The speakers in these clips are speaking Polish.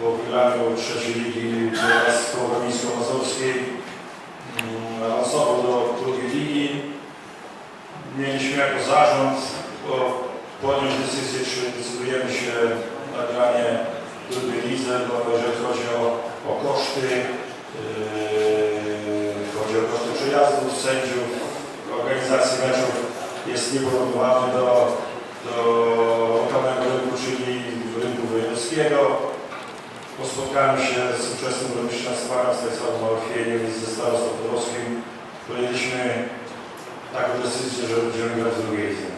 wygraniu trzeciej ligi oraz Kołomińsko-Mazurskiej mm, awansował do drugiej ligi. Mieliśmy jako zarząd po- podjąć decyzję, czy decydujemy się na granie drugiej lidze, bo jeżeli chodzi o, o koszty, yy, chodzi o koszty przejazdów, sędziów, organizacji meczów, jest nieporównywalny do, do Po spotkaniu się z ówczesnym burmistrzem Sparem, z Stanisławem Malchwieniem i ze starostą Podolskim podjęliśmy taką decyzję, że będziemy grać w drugiej lidze.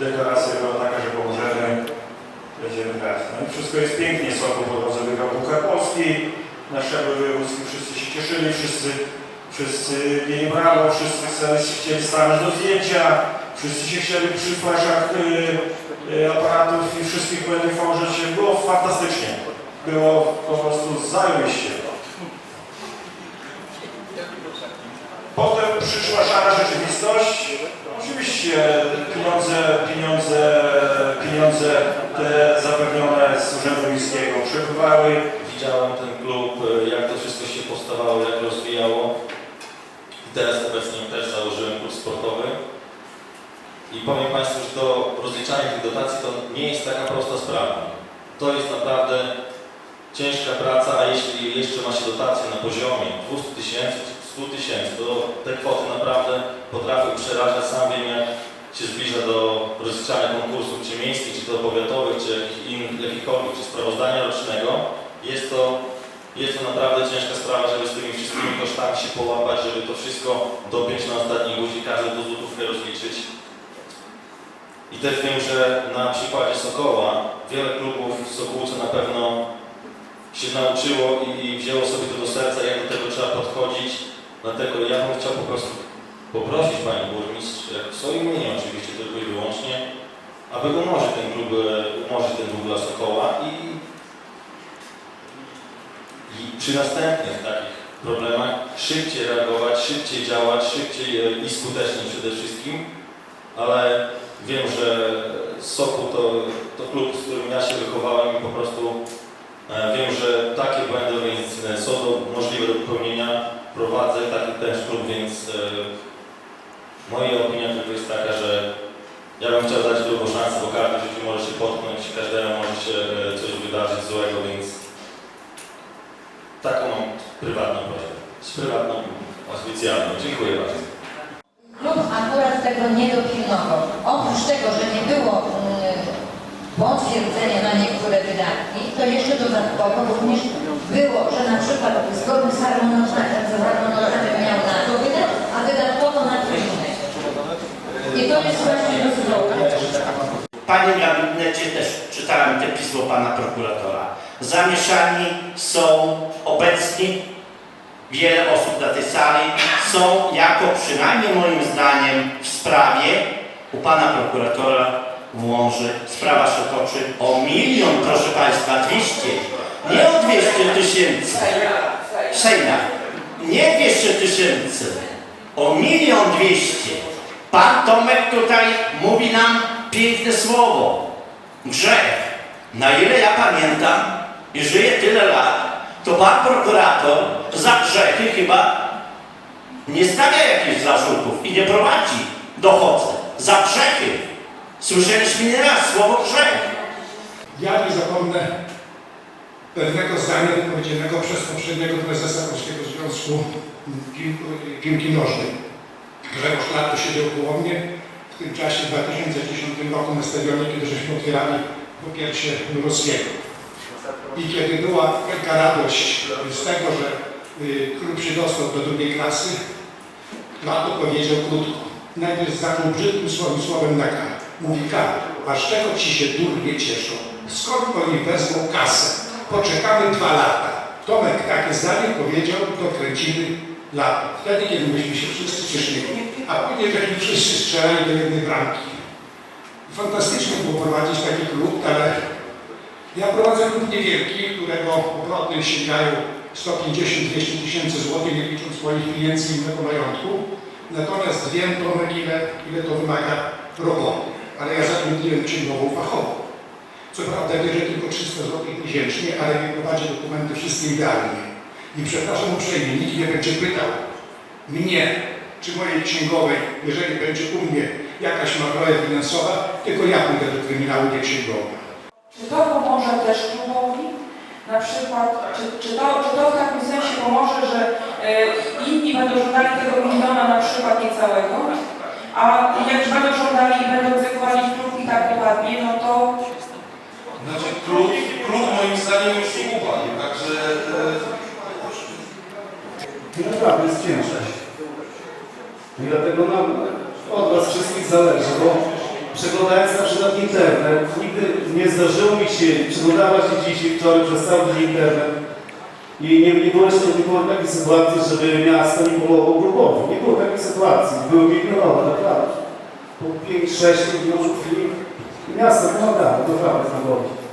Deklaracja była taka, że pomożemy, będziemy grać. No i wszystko jest pięknie, Sokół po drodze wygrał Puchar Polski, na szczeblu wojewódzkim wszyscy się cieszyli, wszyscy, wszyscy mieli brawo, wszyscy chcieli, chcieli stanąć do zdjęcia, wszyscy się chcieli przy fleszach y, y, aparatów i wszystkich błędów położyć. Było fantastycznie. Było po prostu zajebiście. Potem przyszła szara rzeczywistość. Oczywiście pieniądze, pieniądze, pieniądze te zapewnione z Urzędu Miejskiego przepływały. Widziałem ten klub, e, jak to wszystko się powstawało, jak rozwijało. Teraz obecnie też założyłem klub sportowy. I powiem Państwu, że to rozliczanie tych dotacji to nie jest taka prosta sprawa. To jest naprawdę ciężka praca, a jeśli jeszcze ma się dotację na poziomie 200 tysięcy, 100 tysięcy, to te kwoty naprawdę potrafią przerażać. Sam wiem, jak się zbliża do rozliczania konkursów, czy miejskich, czy to powiatowych, czy jakichkolwiek, czy sprawozdania rocznego. Jest to, jest to naprawdę ciężka sprawa, żeby z tymi wszystkimi kosztami się połapać, żeby to wszystko dopiąć na ostatni guzik, każdą tą złotówkę rozliczyć. I też wiem, że na przykładzie Sokoła wiele klubów w Sokółce na pewno się nauczyło i, wzięło sobie to do serca, jak do tego trzeba podchodzić. Dlatego ja bym chciał po prostu poprosić Panią Burmistrz, jak w swoim imieniu oczywiście tylko i wyłącznie, aby umorzyć ten klub, e, umorzyć ten dług dla Sokoła i, i przy następnych takich problemach szybciej reagować, szybciej działać, szybciej e, i skuteczniej przede wszystkim, ale wiem, że Sokół to, to klub, z którym ja się wychowałem i po prostu e, wiem, że takie błędy organizacyjne są możliwe do popełnienia. Prowadzę taki też klub, więc e, moja opinia tylko jest taka, że ja bym chciał dać drugą szansę, bo każdy w życiu może się potknąć, każdemu może się 4 lata oficjalnie. Dziękuję bardzo. Klub akurat tego nie dopilnował. Oprócz tego, że nie było mm, potwierdzenia na niektóre wydatki, to jeszcze dodatkowo również było, że na przykład zgodnie z harmonogramem miał na to wydat, a dodatkowo na to inne. I to jest właśnie rozwój. Panie gabinecie też czytałem te pismo pana prokuratora. Zamieszani są obecni wiele osób na tej sali, są jako przynajmniej moim zdaniem w sprawie u Pana Prokuratora w Łomży sprawa się toczy o milion, proszę Państwa, 200. Nie o 200 tysięcy. Sejna. Nie 200 tysięcy. O milion dwieście. Pan Tomek tutaj mówi nam piękne słowo. Grzech. Na ile ja pamiętam i żyję tyle lat, to pan prokurator za grzechy chyba nie stawia jakichś zarzutów i nie prowadzi dochodzeń. Za grzechy. Słyszeliśmy nieraz słowo grzech. Ja nie zapomnę pewnego zdania wypowiedzianego przez poprzedniego prezesa Polskiego Związku Pił- Piłki Nożnej. Grzegorz Lato siedział koło mnie w tym czasie w 2010 roku na stadionie, kiedy żeśmy otwierali po pierwsze Murowskiego. I kiedy była wielka radość z tego, że klub się dostał do drugiej klasy, Lato powiedział krótko. Najpierw zaczął brzydkim słowem, słowem na K. Mówi K, a z czego ci się durnie cieszą? Skąd oni wezmą kasę? Poczekamy dwa lata. Tomek takie zdanie powiedział, dokręcimy lato. Wtedy, kiedy myśmy się wszyscy cieszyli. A później, żeśmy wszyscy strzelali do jednej bramki. Fantastycznie było prowadzić taki klub, ale ja prowadzę klub niewielki, którego obroty sięgają 150-200 tysięcy złotych, nie licząc swoich pieniędzy i innego majątku. Natomiast wiem, Tomek, ile, ile to wymaga roboty. Ale ja zatrudniłem czynową fachową. Co prawda bierze tylko 300 zł miesięcznie, ale nie prowadzi dokumenty wszystkie idealnie. I przepraszam uprzejmie, nikt nie będzie pytał mnie czy mojej księgowej, jeżeli będzie u mnie jakaś makroja finansowa, tylko ja pójdę do kryminału, nie księgowa. Czy to pomoże też klubowi? Na przykład, czy, czy, to, czy to w takim sensie pomoże, że e, inni będą żądali tego miliona na przykład niecałego, a jak będą żądali i będą egzekwowali klub i tak upadnie, no to Znaczy klub, klub moim zdaniem już upadł, także I naprawdę jest ciężko. I dlatego nam od Was wszystkich zależy, bo przeglądając na przykład internet, nigdy nie zdarzyło mi się przeglądać dzisiaj wczoraj przez cały dzień internet i nie, nie, było jeszcze, nie było takiej sytuacji, żeby miasto nie pomogło grupowi. Nie było takiej sytuacji. Były milionowe, naprawdę. Po 5-6 milionów chwili miasto pomagało, to prawda, na głowie.